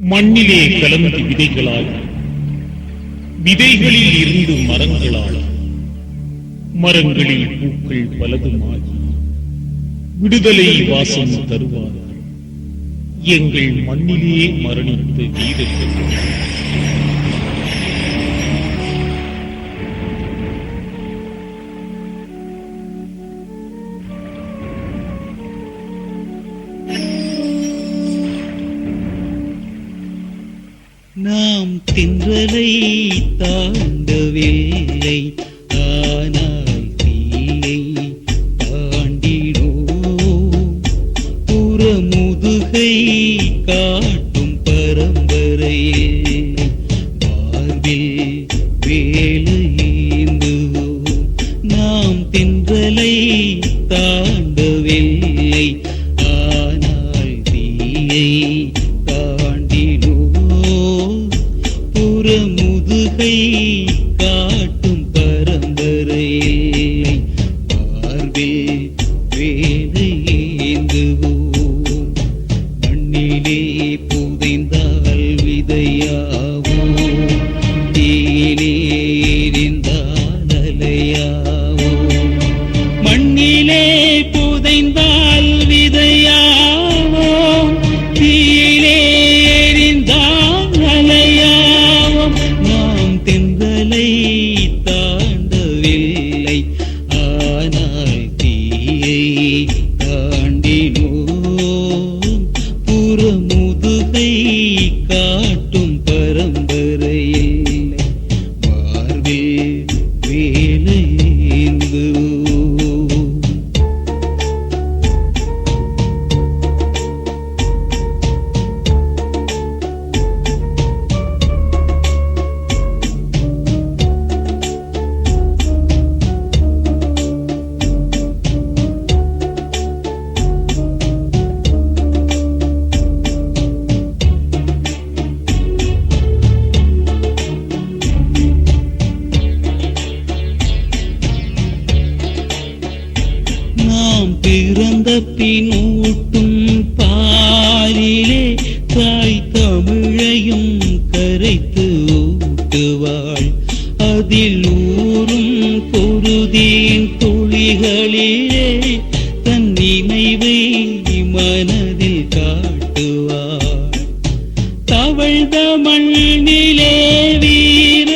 மண்ணிலே கலந்து விதைகளால் விதைகளில் இருந்து மரங்களாய் மரங்களில் பூக்கள் பலதுமாகி விடுதலை வாசம் தருவார்கள். எங்கள் மண்ணிலே மரணித்த வீரர்கள் தென்றலை தாண்டவேலை வேங்கி மனதில் காட்டுவாள் தவழ்ந்த மண்ணிலே வீர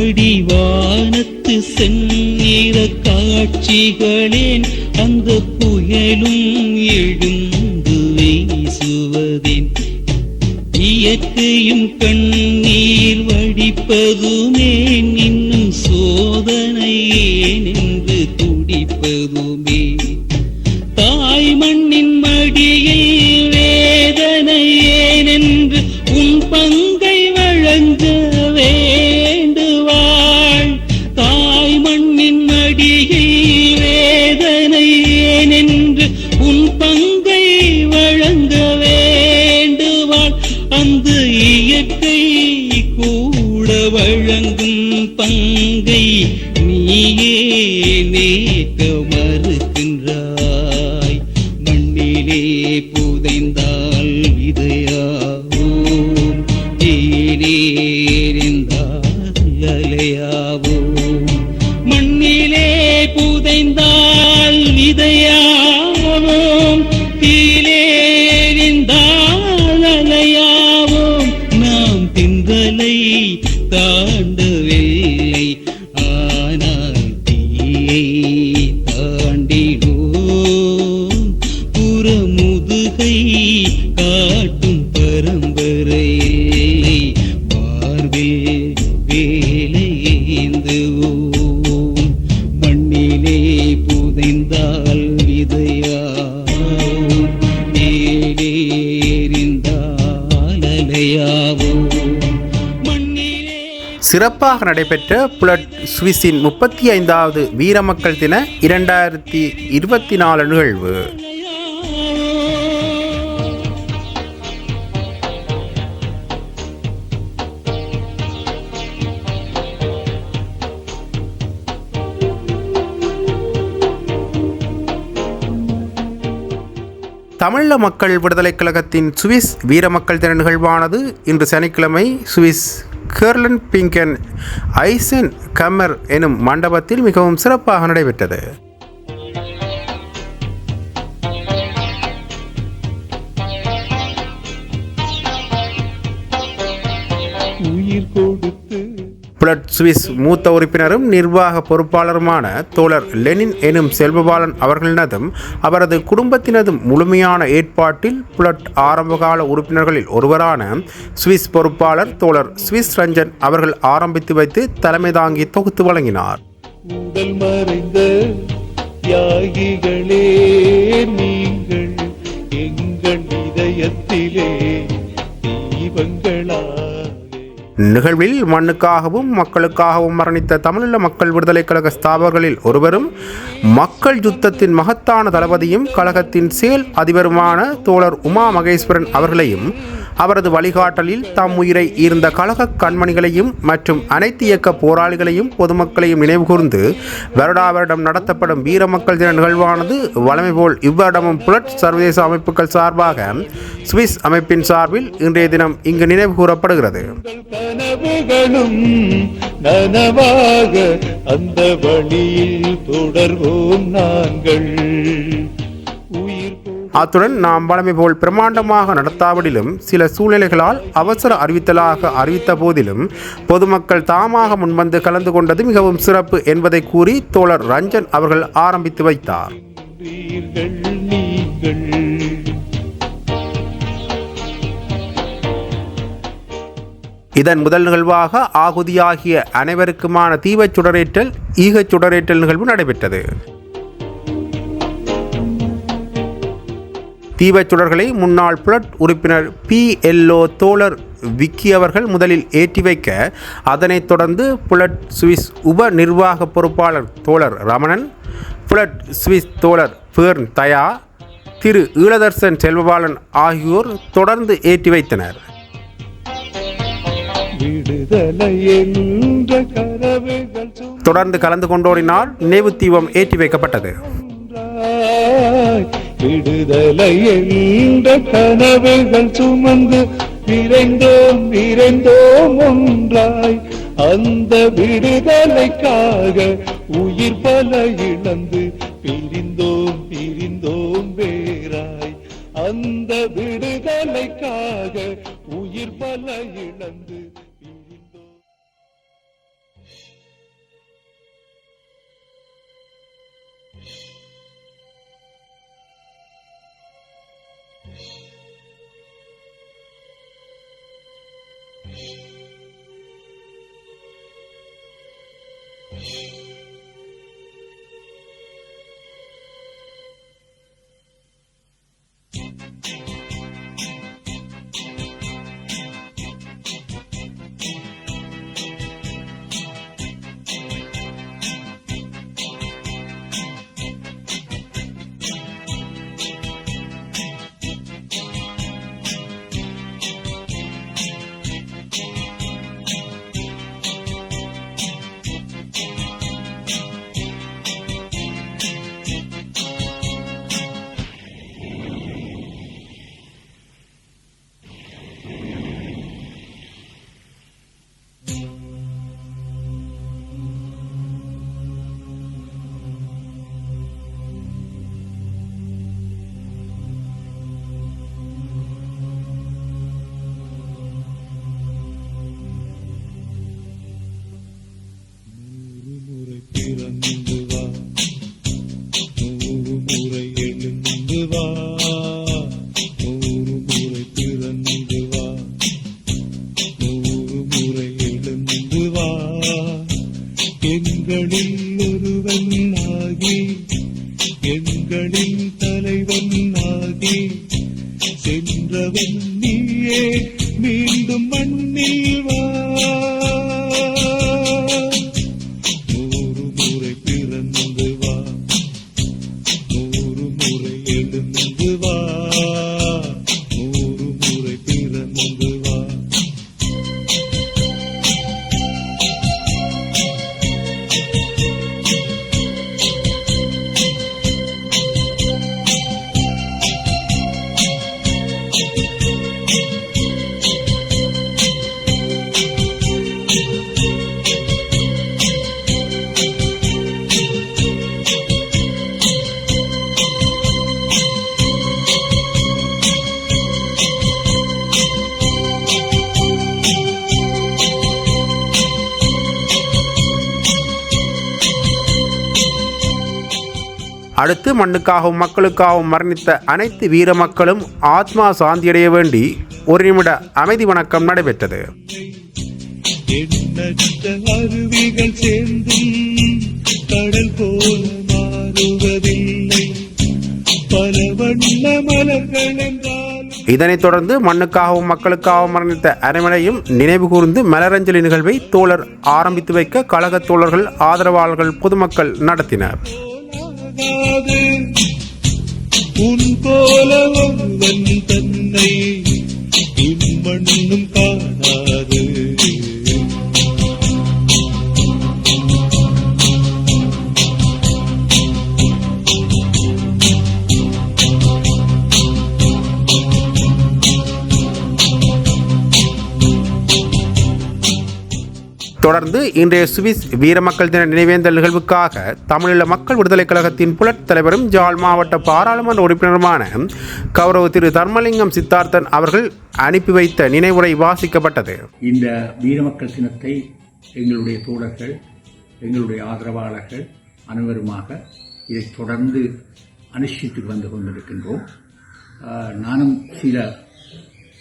அடிவானத்து செந்நிற காட்சிகளேன் அந்த புயலும் எழுந்து வீசுவதேன். இயற்கையும் கண்ணீர் வடிப்பதுமேன் மண்ணிலே புதைந்தால் விதையாவோம் சிறப்பாக நடைபெற்ற புலட் சுவிஸின் முப்பத்தி ஐந்தாவது வீரமக்கள் தின இரண்டாயிரத்தி இருபத்தி நாலு நிகழ்வு. தமிழீழ மக்கள் விடுதலைக் கழகத்தின் சுவிஸ் வீரமக்கள் தின நிகழ்வானது இன்று சனிக்கிழமை சுவிஸ் கேர்லன் பிங்கன் ஐசன் கம்மர் எனும் மண்டபத்தில் மிகவும் சிறப்பாக நடைபெற்றது. புலட் சுவிஸ் மூத்த உறுப்பினரும் நிர்வாக பொறுப்பாளருமான தோழர் லெனின் எனும் செல்வபாலன் அவர்களினதும் அவரது குடும்பத்தினதும் முழுமையான ஏற்பாட்டில் புலட் ஆரம்பகால உறுப்பினர்களில் ஒருவரான சுவிஸ் பொறுப்பாளர் தோழர் சுவிஸ் ரஞ்சன் அவர்கள் ஆரம்பித்து வைத்து தலைமை தாங்கி தொகுத்து வழங்கினார். நீங்கள் எங்கள் இதயத்திலே தீபங்கள் நிகழ்வில் மண்ணுக்காகவும் மக்களுக்காகவும் மரணித்த தமிழீழ மக்கள் விடுதலைக் கழக ஸ்தாபகர்களில் ஒருவரும் மக்கள் யுத்தத்தின் மகத்தான தளபதியும் கழகத்தின் செயல் அதிபருமான தோழர் உமா மகேஸ்வரன் அவர்களையும் அவரது வழிகாட்டலில் தம் உயிரை ஈர்ந்த கழக கண்மணிகளையும் மற்றும் அனைத்து இயக்க போராளிகளையும் பொதுமக்களையும் நினைவுகூர்ந்து வருடா வருடம் நடத்தப்படும் வீரமக்கள் தின நிகழ்வானது வளமை போல் இவ்வருடமும் புலட் சர்வதேச அமைப்புகள் சார்பாக சுவிஸ் அமைப்பின் சார்பில் இன்றைய தினம் இங்கு நினைவு கூறப்படுகிறது. நனவாக அந்த வழியில் தொடர்வோம் நாங்கள். அத்துடன் நாம் வழமை போல் பிரமாண்டமாக நடத்தாவிடிலும் சில சூழ்நிலைகளால் அவசர அறிவித்தலாக அறிவித்த போதிலும் பொதுமக்கள் தாமாக முன்வந்து கலந்து கொண்டது மிகவும் சிறப்பு என்பதை கூறி தோழர் ரஞ்சன் அவர்கள் ஆரம்பித்து வைத்தார். இதன் முதல் நிகழ்வாக ஆகுதியாகிய அனைவருக்குமான தீவச் சுடரேற்றல் ஈகச் சுடரேற்றல் நிகழ்வு நடைபெற்றது. தீவச் சுடர்களை முன்னாள் புலட் உறுப்பினர் பி எல்லோ தோழர் விக்கி அவர்கள் முதலில் ஏற்றி வைக்க அதனைத் தொடர்ந்து புலட் சுவிஸ் உப நிர்வாக பொறுப்பாளர் தோழர் ரமணன் புலட் சுவிஸ் தோழர் பேர்ன் தயா திரு ஈழதர்சன் செல்வபாலன் ஆகியோர் தொடர்ந்து ஏற்றி வைத்தனர். தொடர்ந்து கலந்து கொண்டோரினால் நினைவு தீபம் ஏற்றி வைக்கப்பட்டது. விடுதலை என்ற கனவுகள் சுமந்து விரைந்தோம் விரைந்தோம் ஒன்றாய். அந்த விடுதலைக்காக உயிர் பல இழந்து பிரிந்தோம் பிரிந்தோம் வேறாய். அந்த விடுதலைக்காக உயிர் பல இழந்து Belum. அடுத்து மண்ணுக்காகவும் மக்களுக்காகவும் மரணித்த அனைத்து வீர மக்களும் ஆத்மா சாந்தியடைய வேண்டி ஒரு நிமிட அமைதி வணக்கம் நடைபெற்றது. அருவிகள் சேர்ந்தும் கடல் போல மாறுவதில்லை. பல வண்ண மலர்கள் என்றாலும் இதனைத் தொடர்ந்து மண்ணுக்காகவும் மக்களுக்காகவும் மரணித்த அனைவரையும் நினைவு கூர்ந்து மலரஞ்சலி நிகழ்வை தோழர் ஆரம்பித்து வைக்க கழகத் தோழர்கள் ஆதரவாளர்கள் பொதுமக்கள் நடத்தினர். காணாது உன் போல ஒருவன் தன்னை இம்மண்ணும் கா தொடர்ந்து இன்றைய சுவிஸ் வீரமக்கள் தின நினைவேந்தல் நிகழ்வுக்காக தமிழீழ மக்கள் விடுதலைக் கழகத்தின் புலட் தலைவரும் ஜாழ் மாவட்ட பாராளுமன்ற உறுப்பினருமான கௌரவ திரு தர்மலிங்கம் சித்தார்த்தன் அவர்கள் அனுப்பி வைத்த நினைவுரை வாசிக்கப்பட்டது. இந்த வீரமக்கள் தினத்தை எங்களுடைய தோழர்கள் எங்களுடைய ஆதரவாளர்கள் அனைவருமாக இதை தொடர்ந்து அனுஷ்டித்து வந்து கொண்டிருக்கின்றோம். நானும் சில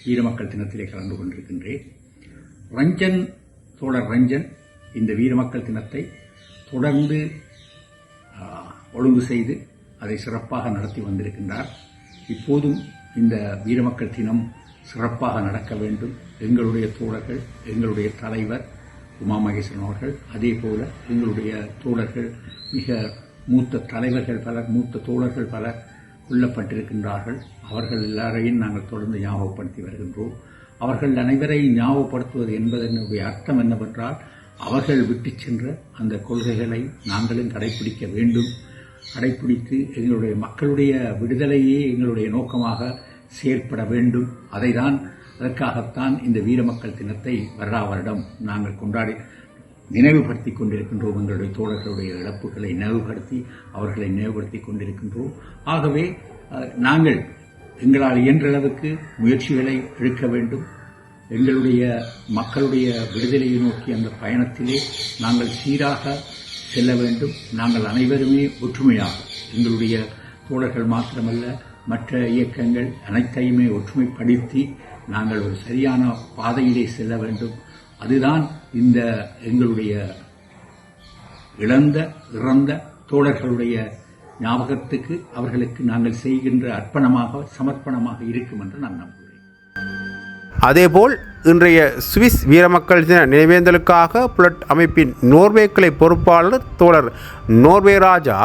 வீரமக்கள் தினத்திலே கலந்து கொண்டிருக்கின்றேன். ரஞ்சன் தோழர் ரஞ்சன் இந்த வீரமக்கள் தினத்தை தொடர்ந்து ஒழுங்கு செய்து அதை சிறப்பாக நடத்தி வந்திருக்கின்றார். இப்போதும் இந்த வீரமக்கள் தினம் சிறப்பாக நடக்க வேண்டும். எங்களுடைய தோழர்கள் எங்களுடைய தலைவர் உமா மகேஸ்வரன் அவர்கள் அதே போல எங்களுடைய தோழர்கள் மிக மூத்த தலைவர்கள் பலர் மூத்த தோழர்கள் பலர் கொல்லப்பட்டிருக்கின்றார்கள் அவர்கள் எல்லாரையும் நாங்கள் தொடர்ந்து ஞாபகப்படுத்தி வருகின்றோம். அவர்கள் அனைவரையும் ஞாபகப்படுத்துவது என்பதனுடைய அர்த்தம் என்னவென்றால் அவர்கள் விட்டுச் சென்ற அந்த கொள்கைகளை நாங்களும் கடைபிடிக்க வேண்டும். கடைபிடித்து எங்களுடைய மக்களுடைய விடுதலையே எங்களுடைய நோக்கமாக செயற்பட வேண்டும். அதைதான் அதற்காகத்தான் இந்த வீரமக்கள் தினத்தை வருடா வருடம் நாங்கள் கொண்டாடி நினைவுபடுத்திக் கொண்டிருக்கின்றோம். எங்களுடைய தோழர்களுடைய இழப்புகளை நினைவுபடுத்தி அவர்களை நினைவுபடுத்தி கொண்டிருக்கின்றோம். ஆகவே நாங்கள் எங்களால் இயன்ற அளவுக்கு முயற்சிகளை எடுக்க வேண்டும். எங்களுடைய மக்களுடைய விடுதலையை நோக்கி அந்த பயணத்திலே நாங்கள் சீராக செல்ல வேண்டும். நாங்கள் அனைவருமே ஒற்றுமையாக எங்களுடைய தோழர்கள் மாத்திரமல்ல மற்ற இயக்கங்கள் அனைத்தையுமே ஒற்றுமைப்படுத்தி நாங்கள் ஒரு சரியான பாதையிலே செல்ல வேண்டும். அதுதான் இந்த எங்களுடைய இழந்த இறந்த தோழர்களுடைய ஞாபகத்துக்கு அவர்களுக்கு நாங்கள் செய்கின்ற அர்ப்பணமாக சமர்ப்பணமாக இருக்கும் என்று நான் நம்புகிறேன். அதேபோல் இன்றைய சுவிஸ் வீரமக்கள் தின நினைவேந்தலுக்காக புலட் அமைப்பின் நோர்வே கிளை பொறுப்பாளர் தோழர் நோர்வே ராஜா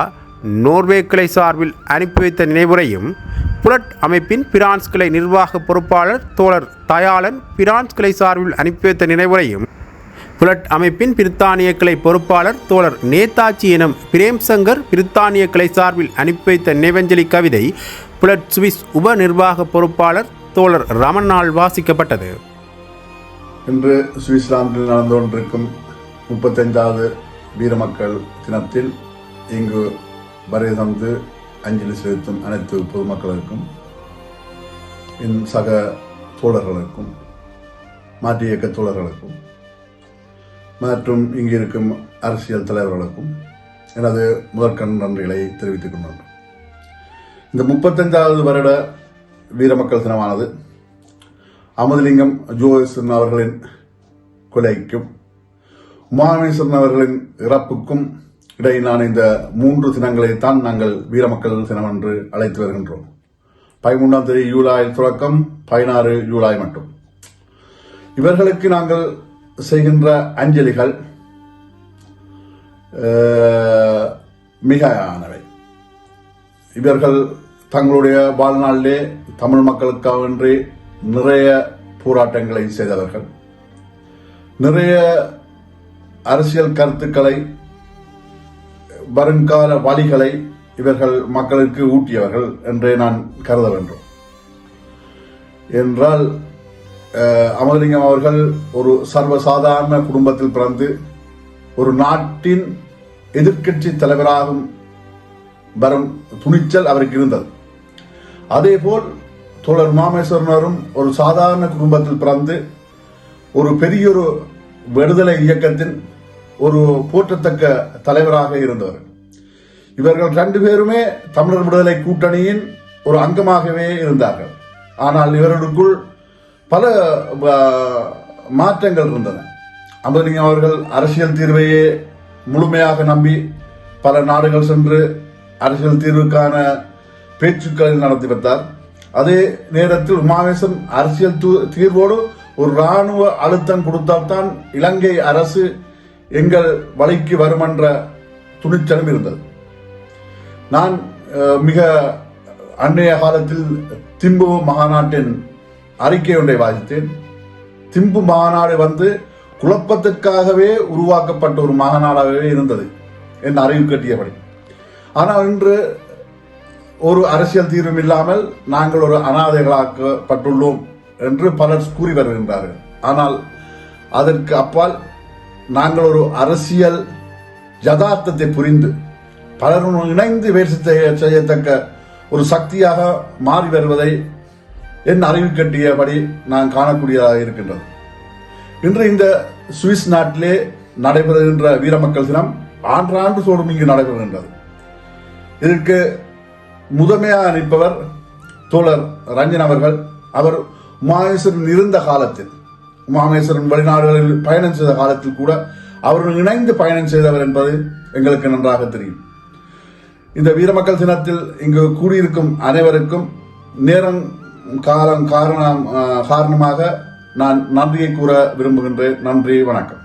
நோர்வே கிளை சார்பில் அனுப்பி வைத்த நினைவுரையும் புலட் அமைப்பின் பிரான்ஸ் கிளை நிர்வாக பொறுப்பாளர் தோழர் தயாளன் பிரான்ஸ் கிளை சார்பில் அனுப்பி வைத்த நினைவுரையும் புலட் அமைப்பின் பிரித்தானிய கிளை பொறுப்பாளர் தோழர் நேதாஜி எனும் பிரேம் சங்கர் பிரித்தானிய கிளை சார்பில் அனுப்பி வைத்த நினைவஞ்சலி கவிதை புலட் சுவிஸ் உப நிர்வாக பொறுப்பாளர் தோழர் ரமணால் வாசிக்கப்பட்டது. இன்று சுவிஸ்லாந்தில் நடந்து கொண்டிருக்கும் முப்பத்தைந்தாவது வீரமக்கள் தினத்தில் இங்கு வரை தந்து அஞ்சலி செலுத்தும் அனைத்து பொதுமக்களுக்கும் என் சக தோழர்களுக்கும் மாற்று இயக்க தோழர்களுக்கும் மற்றும் இங்கு இருக்கும் அரசியல் தலைவர்களுக்கும் எனது முதற்கண் நன்றிகளை தெரிவித்துக் கொண்டேன் இந்த முப்பத்தஞ்சாவது வருட வீரமக்கள் தினமானது அமுதலிங்கம் ஜோதிசன் அவர்களின் கொலைக்கும் உமாமேஸ்வரன் அவர்களின் இறப்புக்கும் இடையிலான இந்த மூன்று தினங்களைத்தான் நாங்கள் வீரமக்கள் தினம் என்று அழைத்து வருகின்றோம். பதிமூன்றாம் தேதி ஜூலை தொடக்கம் பதினாறு ஜூலை மட்டும். இவர்களுக்கு நாங்கள் செய்கின்ற அஞ்சலிகள் மிகையானவை. இவர்கள் தங்களுடைய வாழ்நாளிலே தமிழ் மக்களுக்காகவென்றி நிறைய போராட்டங்களை செய்தவர்கள். நிறைய அரசியல் கருத்துக்களை வருங்கால வழிகளை இவர்கள் மக்களுக்கு ஊட்டியவர்கள் என்றே நான் கருத வேண்டும். என்றால் அஹ், அமரலிங்கம் அவர்கள் ஒரு சர்வசாதாரண குடும்பத்தில் பிறந்து ஒரு நாட்டின் எதிர்க்கட்சி தலைவராகும் வரும் துணிச்சல் அவருக்கு இருந்தது. அதேபோல் தோழர் மாமேஸ்வரனரும் ஒரு சாதாரண குடும்பத்தில் பிறந்து ஒரு பெரியொரு விடுதலை இயக்கத்தின் ஒரு போற்றத்தக்க தலைவராக இருந்தவர். இவர்கள் ரெண்டு பேருமே தமிழர் விடுதலை கூட்டணியின் ஒரு அங்கமாகவே இருந்தார்கள். ஆனால் இவர்களுக்குள் பல மாற்றங்கள் இருந்தன. அமரலிங்கம் அவர்கள் அரசியல் தீர்வையே முழுமையாக நம்பி பல நாடுகள் சென்று அரசியல் தீர்வுக்கான பேச்சுக்களை நடத்தி வந்தார். அதே நேரத்தில் உமாவேசன் அரசியல் தூ- தீர்வோடு ஒரு ராணுவ அழுத்தம் கொடுத்தால்தான் இலங்கை அரசு எங்கள் வழிக்கு வரும் என்ற துணிச்சலும் இருந்தது. நான் மிக அன்றைய காலத்தில் திம்பு மகாநாட்டின் அறிக்கை ஒன்றை வாசித்தேன். திம்பு மாநாடு வந்து குழப்பத்திற்காகவே உருவாக்கப்பட்ட ஒரு மாநாடாகவே இருந்தது என் அறிவு கட்டியபடி. ஆனால் இன்று ஒரு அரசியல் தீர்வும் இல்லாமல் நாங்கள் ஒரு அனாதைகளாக்கப்பட்டுள்ளோம் என்று பலர் கூறி வருகின்றார்கள். ஆனால் அதற்கு அப்பால் நாங்கள் ஒரு அரசியல் யதார்த்தத்தை புரிந்து பலரும் இணைந்து வேறு செய்ய- செய்யத்தக்க ஒரு சக்தியாக மாறி வருவதை என் அறிவு கட்டியபடி நான் காணக்கூடியதாக இருக்கின்றது. இன்று இந்த சுவிஸ் நாட்டிலே நடைபெறுகின்ற வீரமக்கள் தினம் ஆண்டாண்டு தோறும் இங்கு நடைபெறுகின்றது. இதற்கு முதன்மையாக நிற்பவர் தோழர் ரஞ்சன் அவர்கள். அவர் உமாமேஸ்வரன் இருந்த காலத்தில் உமாமேஸ்வரன் வெளிநாடுகளில் பயணம் செய்த காலத்தில் கூட அவருடன் இணைந்து பயணம் செய்தவர் என்பது எங்களுக்கு நன்றாக தெரியும். இந்த வீரமக்கள் தினத்தில் இங்கு கூடியிருக்கும் அனைவருக்கும் நேரம் காலம் காரணம் காரணமாக நான் நன்றியை கூற விரும்புகின்றேன். நன்றி வணக்கம்.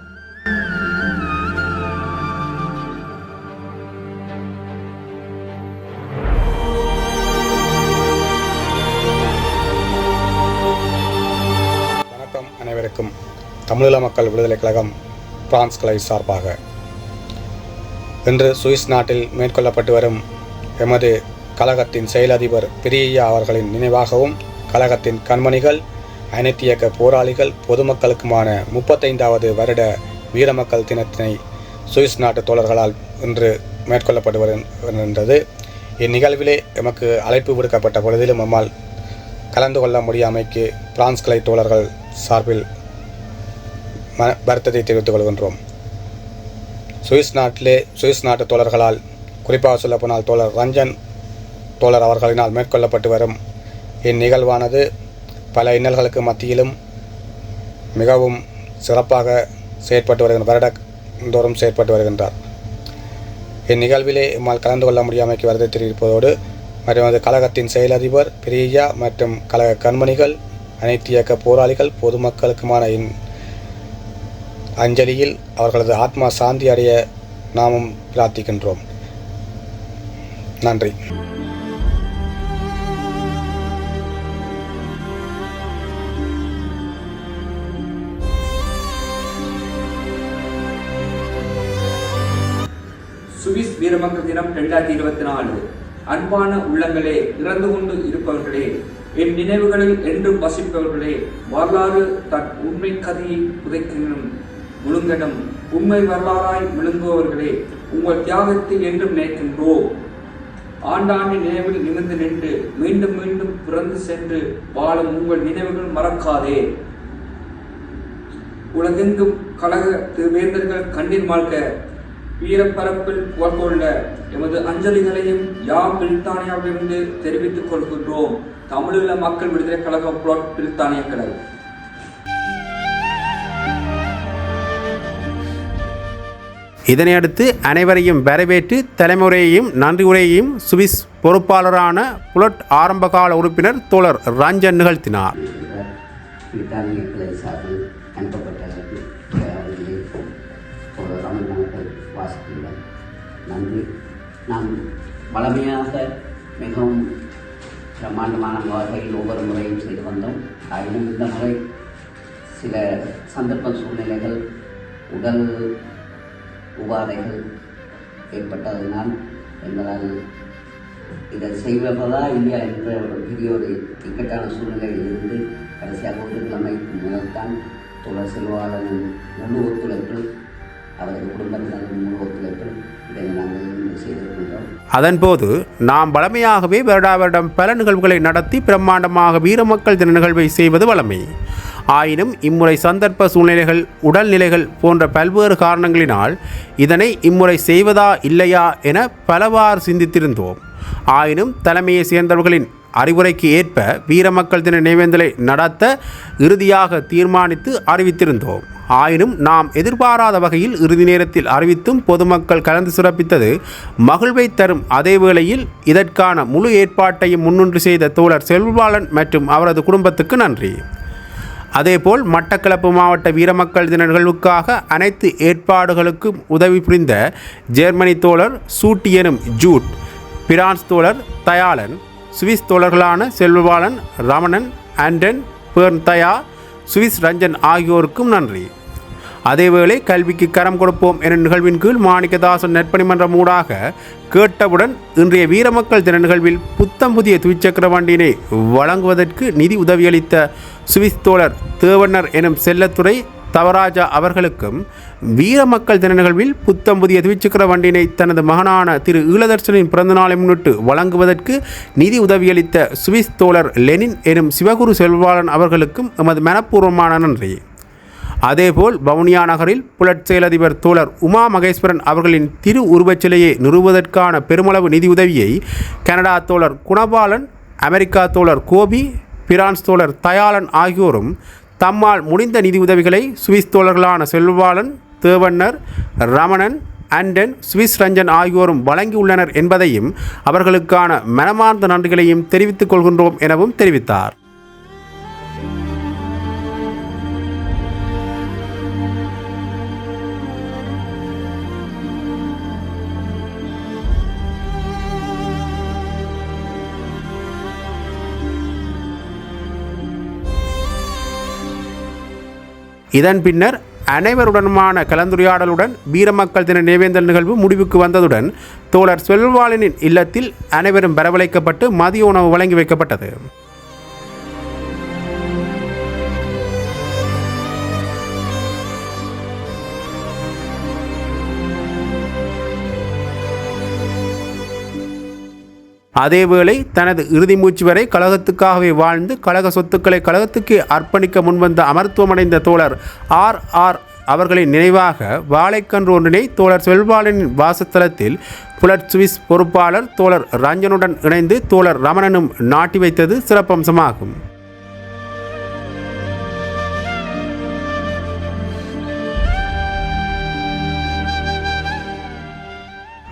வணக்கம் அனைவருக்கும். தமிழீழ மக்கள் விடுதலைக் கழகம் பிரான்ஸ் கலை சார்பாக. இன்று சுவிஸ் நாட்டில் மேற்கொள்ளப்பட்டு வரும் எமது கழகத்தின் செயலதிபர் பிரியா அவர்களின் நினைவாகவும் கழகத்தின் கண்மணிகள் அனைத்து இயக்க போராளிகள் பொதுமக்களுக்குமான முப்பத்தைந்தாவது வருட வீரமக்கள் தினத்தினை சுவிஸ் நாட்டு தோழர்களால் இன்று மேற்கொள்ளப்பட்டு வருகின்றது இந்நிகழ்விலே எமக்கு அழைப்பு விடுக்கப்பட்ட பொழுதிலும் நம்மால் கலந்து கொள்ள முடியாமைக்கு பிரான்ஸ் கலை தோழர்கள் சார்பில் ம வருத்தத்தை தெரிவித்துக் கொள்கின்றோம். சுவிஸ் நாட்டிலே சுவிஸ் நாட்டு தோழர்களால் குறிப்பாக சொல்லப்போனால் தோழர் ரஞ்சன் தோழர் அவர்களினால் மேற்கொள்ளப்பட்டு வரும் இந்நிகழ்வானது பல இன்னல்களுக்கு மத்தியிலும் மிகவும் சிறப்பாக செயற்பட்டு வருகின்ற வருடந்தோறும் செயற்பட்டு வருகின்றார். இந்நிகழ்விலே இம்மால் கலந்து கொள்ள முடியாமைக்கு வருதை தெரிவிப்பதோடு மற்றும் அது கழகத்தின் செயலதிபர் பிரியா மற்றும் கழக கண்மணிகள் அனைத்து இயக்க போராளிகள் பொதுமக்களுக்குமான இன் அஞ்சலியில் அவர்களது ஆத்மா சாந்தி அடைய நாமும் பிரார்த்திக்கின்றோம். நன்றி. வீரமக்கள் தினம் ரெண்டாயிரத்தி இருபத்தி நாலு. அன்பான உள்ளங்களே இறந்து கொண்டு இருப்பவர்களே என் நினைவுகளில் என்றும் வசிப்பவர்களே வரலாறு தன் உண்மை கதையை புதைக்கணும் முழுங்கணும். உண்மை வரலாறாய் விழுங்குபவர்களே உங்கள் தியாகத்தை என்றும் நினைக்கின்றோம். ஆண்டாண்டு நினைவில் நிமிர்ந்து நின்று மீண்டும் மீண்டும் பிறந்து சென்று வாழும் உங்கள் நினைவுகள் மறக்காதே. உலகெங்கும் கழக திருவேந்தர்கள் கண்ணீர் மாழ்க வீரப்பரப்பில் புகழ் கொள்ள எமது அஞ்சலிகளையும் யாம் பிரித்தானியாவிலிருந்து தெரிவித்துக் கொள்கின்றோம். தமிழீழ மக்கள் விடுதலை கழகம் புலட் பிரித்தானிய கழகம். இதனையடுத்து அனைவரையும் வரவேற்று தலைமுறையையும் நன்றி உரையையும் சுவிஸ் பொறுப்பாளரான புலட் ஆரம்பகால உறுப்பினர் தோழர் ரஞ்சன் நிகழ்த்தினார். பிரித்தானிய கிளை சார்பில் வளமையாக மிகவும் பிரம்மாண்டமான வகையில் ஒவ்வொரு முறையும் செய்து வந்தோம். ஆயினும் இந்த முறை சில சந்தர்ப்ப சூழ்நிலைகள் உடல் உபாதைகள் ஏற்பட்டதினால் எங்களால் இதை செய்வதா இல்லையா என்ற ஒரு பெரிய ஒரு இக்கட்டான சூழ்நிலையில் இருந்து கடைசியாக ஒரு கிழமை முதல்தான் தொடர் செல்வாளரின் முழு அவரது குடும்பத்தினரின் முழு இதை நாங்கள் செய்திருக்கின்றோம். அதன்போது நாம் வளமையாகவே வருடா வருடம் பல நிகழ்வுகளை நடத்தி பிரம்மாண்டமாக வீரமக்கள் தின நிகழ்வை செய்வது வளமை. ஆயினும் இம்முறை சந்தர்ப்ப சூழ்நிலைகள் உடல்நிலைகள் போன்ற பல்வேறு காரணங்களினால் இதனை இம்முறை செய்வதா இல்லையா என பலவாறு சிந்தித்திருந்தோம். ஆயினும் தலைமையை சேர்ந்தவர்களின் அறிவுரைக்கு ஏற்ப வீரமக்கள் தின நினைவேந்தலை நடத்த இறுதியாக தீர்மானித்து அறிவித்திருந்தோம். ஆயினும் நாம் எதிர்பாராத வகையில் இறுதி நேரத்தில் அறிவித்தும் பொதுமக்கள் கலந்து சிறப்பித்தது. மகிழ்வை தரும் அதே வேளையில் இதற்கான முழு ஏற்பாட்டையும் முன்னின்று செய்த தோழர் செல்வாளன் மற்றும் அவரது குடும்பத்துக்கு நன்றி. அதேபோல் மட்டக்களப்பு மாவட்ட வீரமக்கள் தின நிகழ்வுக்காக அனைத்து ஏற்பாடுகளுக்கும் உதவி புரிந்த ஜெர்மனி தோழர் சூட்டி எனும் ஜூட் பிரான்ஸ் தோழர் Dayalan Swiss தோழர்களான Selvabalan Ramanan Anton Bern Daya Swiss Ranjan ஆகியோருக்கும் நன்றி. அதேவேளை கல்விக்கு கரம் கொடுப்போம் என நிகழ்வின் கீழ் மாணிக்கதாசன் நற்பணிமன்றம் ஊடாக கேட்டவுடன் இன்றைய வீரமக்கள் தின நிகழ்வில் புத்தம் புதிய துவிச்சக்கர வண்டியினை வழங்குவதற்கு நிதி உதவியளித்த சுவிஸ் தோழர் தேவண்ணர் எனும் செல்லத்துறை தவராஜா அவர்களுக்கும் வீரமக்கள் தின நிகழ்வில் புத்தம் புதிய துவிச்சக்கர வண்டியினை தனது மகனான திரு ஈழதர்சனின் பிறந்தநாளை முன்னிட்டு வழங்குவதற்கு நிதி உதவியளித்த சுவிஸ் தோழர் லெனின் எனும் சிவகுரு செல்வாளன் அவர்களுக்கும் எமது மனப்பூர்வமான நன்றி. அதேபோல் வவுனியா நகரில் புலட் செயலதிபர் தோழர் உமா மகேஸ்வரன் அவர்களின் திரு உருவச் சிலையை நிறுவுவதற்கான பெருமளவு நிதியுதவியை கனடா தோழர் குணபாலன் அமெரிக்கா தோழர் கோபி பிரான்ஸ் தோழர் தயாளன் ஆகியோரும் தம்மால் முடிந்த நிதியுதவிகளை சுவிஸ் தோழர்களான செல்வாளன் தேவண்ணர் ரமணன் அண்டன் சுவிஸ் ரஞ்சன் ஆகியோரும் வழங்கியுள்ளனர் என்பதையும் அவர்களுக்கான மனமார்ந்த நன்றிகளையும் தெரிவித்துக் கொள்கின்றோம் எனவும் தெரிவித்தார். இதன் பின்னர் அனைவருடனுமான கலந்துரையாடலுடன் வீரமக்கள் தின நினைவேந்தல் நிகழ்வு முடிவுக்கு வந்ததுடன் தோழர் செல்வாளனின் இல்லத்தில் அனைவரும் வரவழைக்கப்பட்டு மதிய உணவு வழங்கி வைக்கப்பட்டது. அதேவேளை தனது இறுதி மூச்சு வரை கழகத்துக்காகவே வாழ்ந்து கழக சொத்துக்களை கழகத்துக்கு அர்ப்பணிக்க முன்வந்த அமர்த்துவமடைந்த தோழர் ஆர் ஆர் அவர்களின் நினைவாக வாழைக்கன்று ஒன்றினை தோழர் செல்வாளனின் வாசத்தலத்தில் புலட் சுவிஸ் பொறுப்பாளர் தோழர் ரஞ்சனுடன் இணைந்து தோழர் ரமணனும் நாட்டி வைத்தது சிறப்பம்சமாகும்.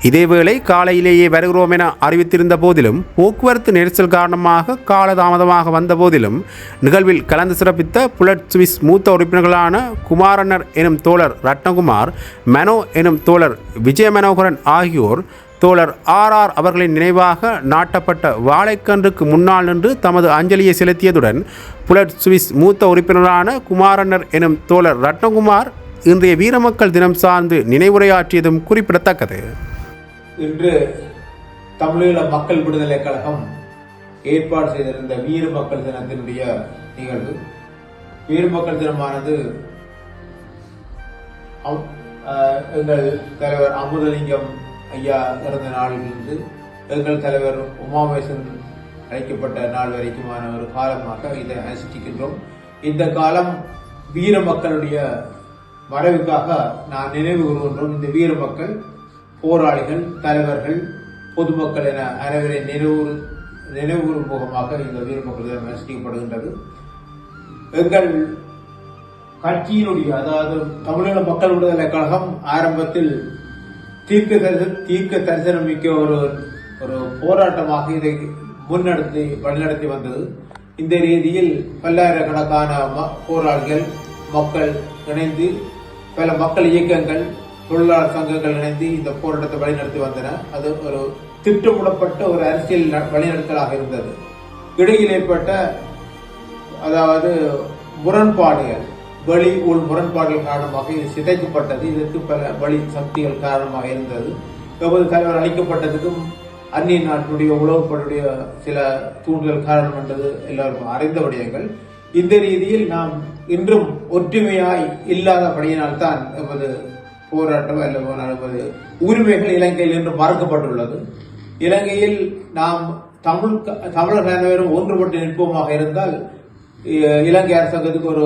இதேவேளை காலையிலேயே வருகிறோம் என அறிவித்திருந்த போதிலும் போக்குவரத்து நெரிசல் காரணமாக காலதாமதமாக வந்த போதிலும் நிகழ்வில் கலந்து சிறப்பித்த புலட் சுவிஸ் மூத்த உறுப்பினர்களான குமாரனர் எனும் தோழர் ரத்னகுமார் மனோ எனும் தோழர் விஜய மனோகரன் ஆகியோர் தோழர் ஆர் ஆர் அவர்களின் நினைவாக நாட்டப்பட்ட வாழைக்கன்றுக்கு முன்னால் நின்று தமது அஞ்சலியை செலுத்தியதுடன் புலட் சுவிஸ் மூத்த உறுப்பினரான குமாரன்னர் எனும் தோழர் ரத்னகுமார் இன்றைய வீரமக்கள் தினம் சார்ந்து நினைவுரையாற்றியதும் குறிப்பிடத்தக்கது. இன்று தமிழீழ மக்கள் விடுதலை கழகம் ஏற்பாடு செய்திருந்த வீர மக்கள் தினத்தினுடைய நிகழ்வு. வீர மக்கள் தினமானது எங்கள் தலைவர் அமுதலிங்கம் ஐயா இறந்த நாளிலிருந்து எங்கள் தலைவர் உமாமேசன் அழைக்கப்பட்ட நாள் வரைக்குமான ஒரு காலமாக இதை அனுஷ்டிக்கின்றோம். இந்த காலம் வீர மக்களுடைய மறைவுக்காக நான் நினைவு கூறுகின்றோம். இந்த வீர மக்கள் போராளிகள் தலைவர்கள் பொதுமக்கள் என அனைவரை நினைவு நினைவுறும் முகமாக இந்த வீரமக்கள் தினம் அனுஷ்டிக்கப்படுகின்றது எங்கள் கட்சியினுடைய அதாவது தமிழக மக்கள் விடுதலை கழகம் ஆரம்பத்தில் தீர்க்க தரிசன தீர்க்க தரிசனம் மிக்க ஒரு ஒரு போராட்டமாக இதை முன்னெடுத்து வழிநடத்தி வந்தது. இந்த ரீதியில் பல்லாயிரக்கணக்கான ம- போராளிகள் மக்கள் இணைந்து பல மக்கள் இயக்கங்கள் தொழிலாளர் சங்கங்கள் இணைந்து இந்த போராட்டத்தை வழிநடத்தி வந்தன. அது ஒரு திட்டமிடப்பட்ட ஒரு அரசியல் வழிநடத்தலாக இருந்தது. இடையில் ஏற்பட்ட அதாவது முரண்பாடுகள் வழி உள் முரண்பாடுகள் காரணமாக இது சிதைக்கப்பட்டது. இதற்கு பல வழி சக்திகள் காரணமாக இருந்தது. எமது தலைவர் அளிக்கப்பட்டதுக்கும் அந்நிய நாட்டுடைய உளவுப்படைய சில தூண்டுதல் காரணம் என்றது எல்லாருக்கும் அறிந்த விடயங்கள். இந்த ரீதியில் நாம் இன்றும் ஒற்றுமையாய் இல்லாத தான் எமது போராட்டம் அல்ல நமது உரிமைகள் இலங்கையில் இன்று மறக்கப்பட்டுள்ளது. இலங்கையில் நாம் தமிழ் தமிழர் அனைவரும் ஒன்றுபட்டு நிற்போமாக இருந்தால் இ- இலங்கை அரசாங்கத்துக்கு ஒரு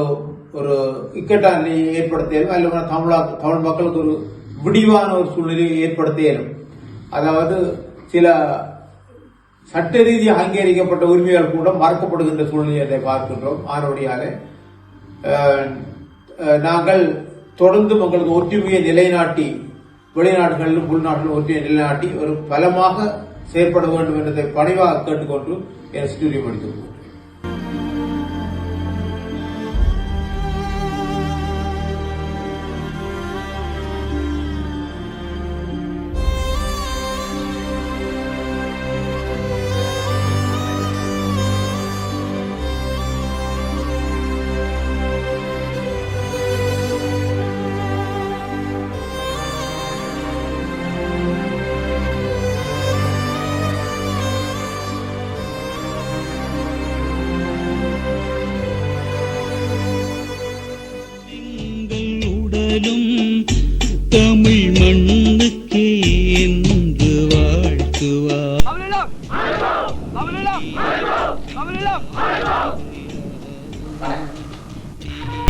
ஒரு இக்கட்டான நிலையை ஏற்படுத்த இயலும் அல்லது தமிழா தமிழ் மக்களுக்கு ஒரு விடிவான ஒரு சூழ்நிலையை ஏற்படுத்த இயலும் அதாவது சில சட்ட ரீதியாக அங்கீகரிக்கப்பட்ட உரிமைகள் கூட மறக்கப்படுகின்ற சூழ்நிலையை பார்க்கின்றோம். ஆனபடியாலே நாங்கள் தொடர்ந்து உங்களுக்கு ஒற்றுமையை நிலைநாட்டி வெளிநாடுகளிலும் உள்நாட்டிலும் ஒற்றுமையை நிலைநாட்டி ஒரு பலமாக செயற்பட வேண்டும் என்பதை பணிவாக கேட்டுக்கொண்டு என் ஸ்டூடியோ முடித்துக்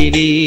எரிந்தாலையா